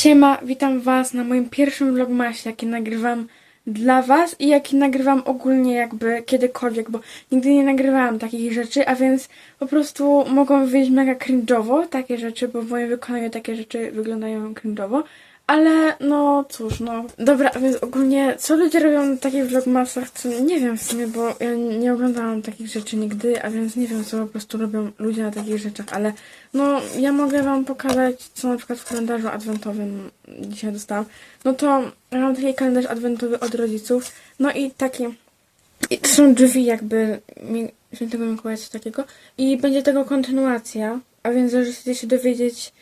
Siema, witam was na moim pierwszym vlogmasie, jaki nagrywam dla was i jaki nagrywam ogólnie jakby kiedykolwiek, bo nigdy nie nagrywałam takich rzeczy, a więc po prostu mogą wyjść mega cringe'owo takie rzeczy, bo w moim wykonaniu takie rzeczy wyglądają cringe'owo. Ale no cóż, no. Dobra, więc ogólnie co ludzie robią na takich vlogmasach, to nie wiem w sumie, bo ja nie oglądałam takich rzeczy nigdy, a więc nie wiem co po prostu robią ludzie na takich rzeczach, ale no ja mogę wam pokazać, co na przykład w kalendarzu adwentowym dzisiaj dostałam. No to ja mam taki kalendarz adwentowy od rodziców, no i taki i to są drzwi jakby świętego Mikołaja, coś takiego. I będzie tego kontynuacja, a więc chcecie się dowiedzieć,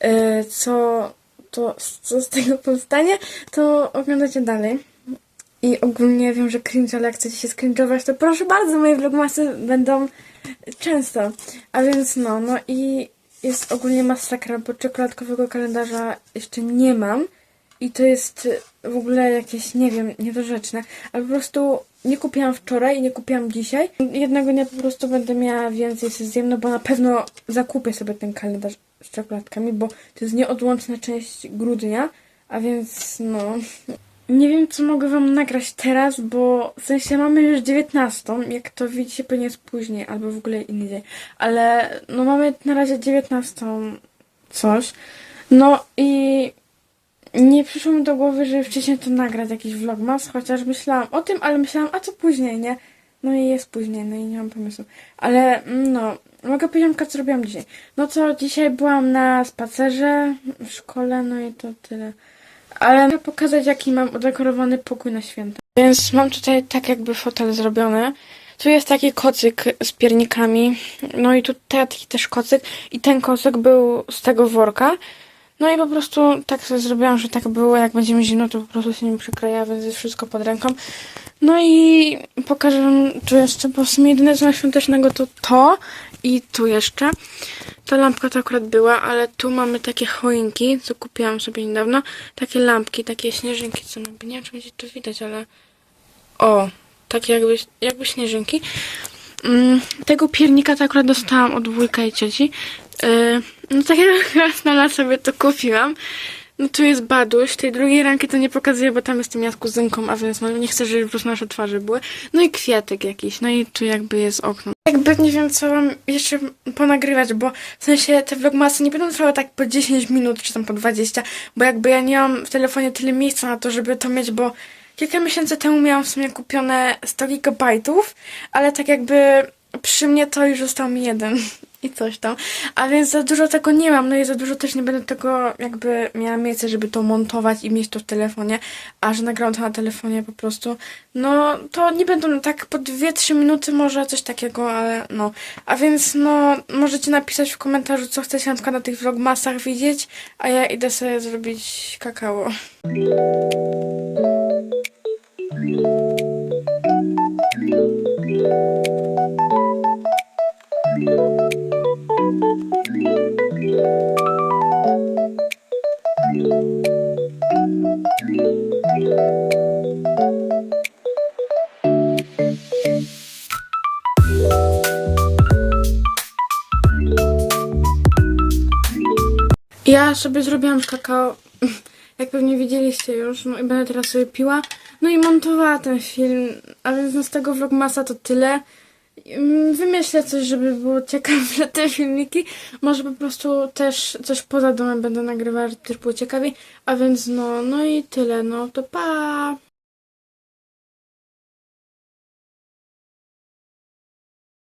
e, co, to, co z tego powstanie, to oglądacie dalej. I ogólnie wiem, że cringe, ale jak chcecie się skringować, to proszę bardzo, moje vlogmasy będą często. A więc no, no i jest ogólnie masakra, bo czekoladkowego kalendarza jeszcze nie mam. I to jest w ogóle jakieś, nie wiem, niedorzeczne. Ale po prostu nie kupiłam wczoraj i nie kupiłam dzisiaj. Jednego dnia po prostu będę miała więcej sobie zjem, no bo na pewno zakupię sobie ten kalendarz z czekoladkami, bo to jest nieodłączna część grudnia. A więc no... Nie wiem, co mogę wam nagrać teraz, bo w sensie mamy już 19. Jak to widzicie, pewnie jest później, albo w ogóle inny dzień. Ale no mamy na razie 19 coś. No i nie przyszło mi do głowy, żeby wcześniej to nagrać, jakiś vlogmas, chociaż myślałam o tym, ale myślałam, a co później, nie? No i jest później, no i nie mam pomysłu. Ale mm, no, mogę powiedzieć, co zrobiłam dzisiaj. No to dzisiaj byłam na spacerze w szkole, no i to tyle. Ale mogę pokazać, jaki mam udekorowany pokój na święta. Więc mam tutaj tak jakby fotel zrobiony. Tu jest taki kocyk z piernikami. No i tutaj taki też kocyk. I ten kocyk był z tego worka. No i po prostu tak sobie zrobiłam, że tak było. Jak będzie mi zimno, to po prostu się nim przykleja, więc jest wszystko pod ręką. No i pokażę wam tu jeszcze, bo w sumie na świątecznego to to i tu jeszcze. Ta lampka to akurat była, ale tu mamy takie choinki, co kupiłam sobie niedawno. Takie lampki, takie śnieżynki, co nie wiem, czy będzie to widać, ale o, takie jakby, jakby śnieżynki. Mm, tego piernika to akurat dostałam od wujka i cioci. Yy, no tak jak na sobie to kupiłam. No tu jest baduś, tej drugiej ranki to nie pokazuję, bo tam jestem ja z kuzynką, a więc no, nie chcę, żeby po prostu nasze twarze były. No i kwiatek jakiś, no i tu jakby jest okno. Jakby nie wiem, co mam jeszcze ponagrywać, bo w sensie te vlogmasy nie będą trwały tak po 10 minut, czy tam po 20, bo jakby ja nie mam w telefonie tyle miejsca na to, żeby to mieć, bo kilka miesięcy temu miałam w sumie kupione 100 gigabajtów, ale tak jakby przy mnie to już został mi jeden i coś tam. A więc za dużo tego nie mam, no i za dużo też nie będę tego jakby miała miejsce, żeby to montować i mieć to w telefonie, a że nagrałam to na telefonie po prostu, no to nie będą tak po 2-3 minuty może coś takiego, ale no. A więc no możecie napisać w komentarzu, co chcecie na na tych vlogmasach widzieć, a ja idę sobie zrobić kakao. Ja sobie zrobiłam kakao, jak pewnie widzieliście już, no i będę teraz sobie piła. No i montowała ten film, a więc z tego vlogmasa to tyle. Mm, Wymyślę coś, żeby było ciekawe te filmiki. Może po prostu też coś poza domem będę nagrywała, żeby też było ciekawiej. A więc no, no i tyle, no to pa!